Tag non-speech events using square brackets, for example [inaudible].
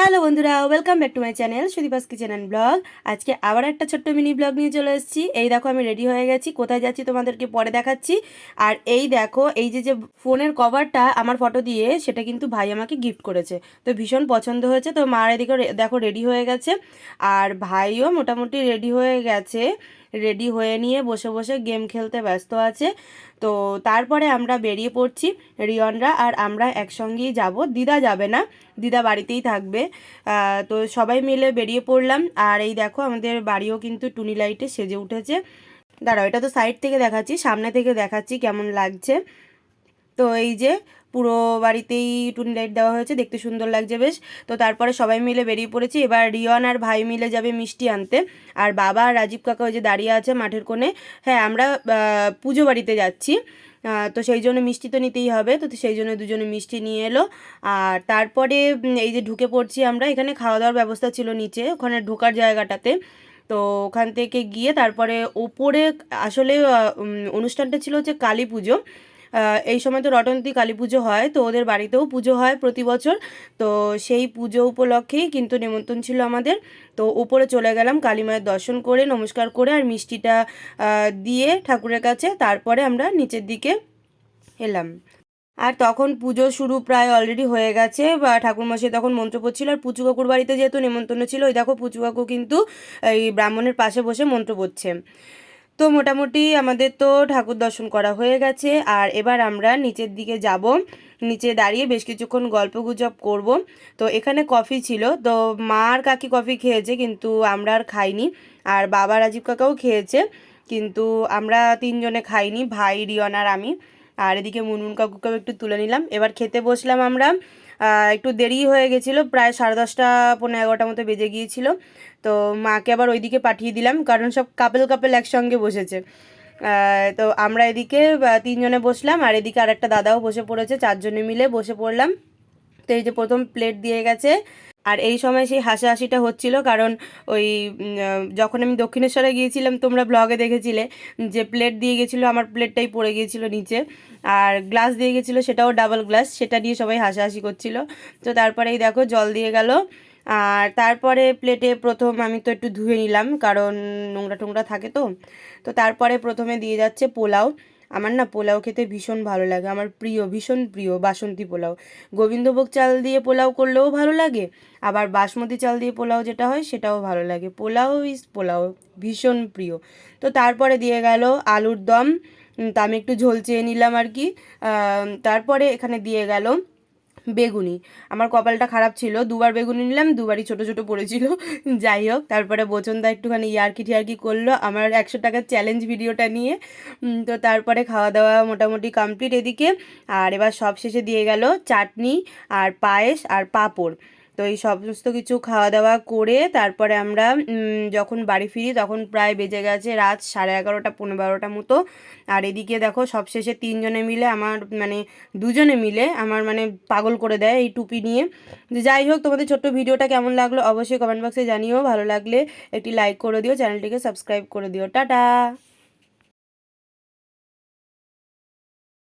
Hello বন্ধুরা welcome back to my channel Sudipa's kitchen and blog আজকে আবার একটা ছোট্ট মিনি ব্লগ নিয়ে চলে এসেছি। এই দেখো, আমি রেডি হয়ে গেছি, কোথায় যাচ্ছি তোমাদেরকে পরে দেখাচ্ছি। আর এই দেখো, এই যে যে ফোনের কভারটা আমার ফটো দিয়ে, সেটা কিন্তু ভাই আমাকে গিফট করেছে। তো ভীষণ পছন্দ হয়েছে, তো মার এদিকে দেখো রেডি হয়ে গেছে। আর ভাইও মোটামুটি রেডি হয়ে গেছে। রেডি হয়ে নিয়ে বসে বসে গেম খেলতে ব্যস্ত আছে। তো তারপরে আমরা বেরিয়ে পড়ছি রিয়নরা আর আমরা একসঙ্গেই যাব। দিদা যাবে না, দিদা বাড়িতেই থাকবে। তো সবাই মিলে বেরিয়ে পড়লাম। আর এই দেখো আমাদের বাড়িও কিন্তু টুনি লাইটে সেজে উঠেছে। দাঁড়াও, এটা তো সাইড থেকে দেখাচ্ছি, সামনে থেকে দেখাচ্ছি কেমন লাগছে। তো এই যে পুরো বাড়িতেই টুনি লাইট দেওয়া হয়েছে, দেখতে সুন্দর লাগছে বেশ। তো তারপরে সবাই মিলে বেরিয়ে পড়েছি। এবার রিয়ন আর ভাই মিলে যাবে মিষ্টি আনতে। আর বাবা আর রাজীব কাকা ওই যে দাঁড়িয়ে আছে মাঠের কোণে। হ্যাঁ আমরা পুজো বাড়িতে যাচ্ছি। তো সেই জন্য মিষ্টি তো নিতেই হবে। তো সেই জন্য দুজনে মিষ্টি নিয়ে এলো। আর তারপরে এই যে ঢুকে পড়ছি আমরা, এখানে খাওয়া দাওয়ার ব্যবস্থা ছিল নিচে, ওখানে ঢোকার জায়গাটাতে। তো ওখান থেকে গিয়ে তারপরে ওপরে আসলে অনুষ্ঠানটা ছিল হচ্ছে কালী পুজো। এই সময় তো রটন্তী কালী পুজো হয়, তো ওদের বাড়িতেও পুজো হয় প্রতি বছর। তো সেই পুজো উপলক্ষেই কিন্তু নেমন্তন্ন ছিল আমাদের। তো উপরে চলে গেলাম কালী মায়ের দর্শন করে, নমস্কার করে আর মিষ্টিটা দিয়ে ঠাকুরের কাছে তারপরে আমরা নিচের দিকে এলাম। আর তখন পুজো শুরু প্রায় অলরেডি হয়ে গেছে, বা ঠাকুরমশাই তখন মন্ত্র পড়ছিল আর পুচু কাকুর বাড়িতে যেহেতু নেমন্তন্ন ছিল, ওই দেখো পুচু কাকু কিন্তু এই ব্রাহ্মণের পাশে বসে মন্ত্র পড়ছে। তো মোটামুটি আমাদের তো ঠাকুর দর্শন করা হয়ে গেছে। আর এবার আমরা নিচের দিকে যাব। নিচে দাঁড়িয়ে বেশ কিছুক্ষণ গল্প গুজব করব। তো এখানে কফি ছিল। তো মা আর কাকি কফি খেয়েছে কিন্তু আমরা আর খাইনি। আর বাবা রাজীব কাকাও খেয়েছে কিন্তু আমরা তিনজনে খাইনি, ভাই, রিয়ন আর আমি। আর এদিকে মুনমুন কাকুকেও একটু তুলে নিলাম। এবার খেতে বসলাম আমরা। একটু দেরি হয়ে গেছিল, প্রায় সাড়ে দশটা পনেরো এগারোটা মতো বেজে গিয়েছিল। তো মাকে আবার ওইদিকে পাঠিয়ে দিলাম, কারণ সব কাপেল কাপেল একসঙ্গে বসেছে। তো আমরা এদিকে তিনজনে বসলাম, আর এদিকে আর একটা দাদাও বসে পড়েছে, চারজনে মিলে বসে পড়লাম। তো এই যে প্রথম প্লেট দিয়ে গেছে। আর এই সময় সেই হাসাহাসিটা হচ্ছিল কারণ ওই যখন আমি দক্ষিণেশ্বরে গিয়েছিলাম, তোমরা ব্লগে দেখেছিলে যে প্লেট দিয়ে গেছিল, আমার প্লেটটাই পড়ে গিয়েছিল নিচে। আর গ্লাস দিয়ে গেছিল, সেটাও ডাবল গ্লাস সেটা দিয়ে সবাই হাসাহাসি করছিল। তো তারপরে এই দেখো জল দিয়ে গেল। আর তারপরে প্লেটে প্রথম আমি তো একটু ধুয়ে নিলাম, কারণ নোংরা টোংরা থাকে তো। তো তারপরে প্রথমে দিয়ে যাচ্ছে পোলাও। আমার না পোলাও খেতে ভীষণ ভালো লাগে, আমার প্রিয়, ভীষণ প্রিয় বাসন্তী পোলাও। গোবিন্দভোগ চাল দিয়ে পোলাও করলেও ভালো লাগে, আবার বাসমতি চাল দিয়ে পোলাও যেটা হয় সেটাও ভালো লাগে। পোলাও ইজ পোলাও, ভীষণ প্রিয়। তো তারপরে দিয়ে গেল আলুর দম তা আমি একটু ঝোল চেয়ে নিলাম আর কি। তারপরে এখানে দিয়ে গেল বেগুনি। আমার কপালটা খারাপ ছিল, দুবার বেগুনি নিলাম, দুবারই ছোট ছোট পড়েছিল। [laughs] যাই হোক, তারপরে বচনদা একটুখানি ইয়ার্কি টিয়ার্কি করল আমার একশো টাকার চ্যালেঞ্জ ভিডিওটা নিয়ে। তো তারপরে খাওয়া দাওয়া মোটামুটি কমপ্লিট এদিকে। আর এবার সব শেষে দিয়ে গেল চাটনি আর পায়েস আর পাঁপড়। তো এই সমস্ত কিছু খাওয়া দাওয়া করে তারপরে আমরা যখন বাড়ি ফিরি তখন প্রায় বেজে গেছে রাত সাড়ে এগারোটা পনেরো বারোটা মতো। আর এদিকে দেখো সবশেষে তিনজনে মিলে আমার মানে দুজনে মিলে আমার মানে পাগল করে দেয় এই টুপি নিয়ে। যাই হোক, তোমাদের ছোট্ট ভিডিওটা কেমন লাগল অবশ্যই কমেন্ট বক্সে জানিও। ভালো লাগলে একটি লাইক করে দিও, চ্যানেলটিকে সাবস্ক্রাইব করে দিও। টাটা!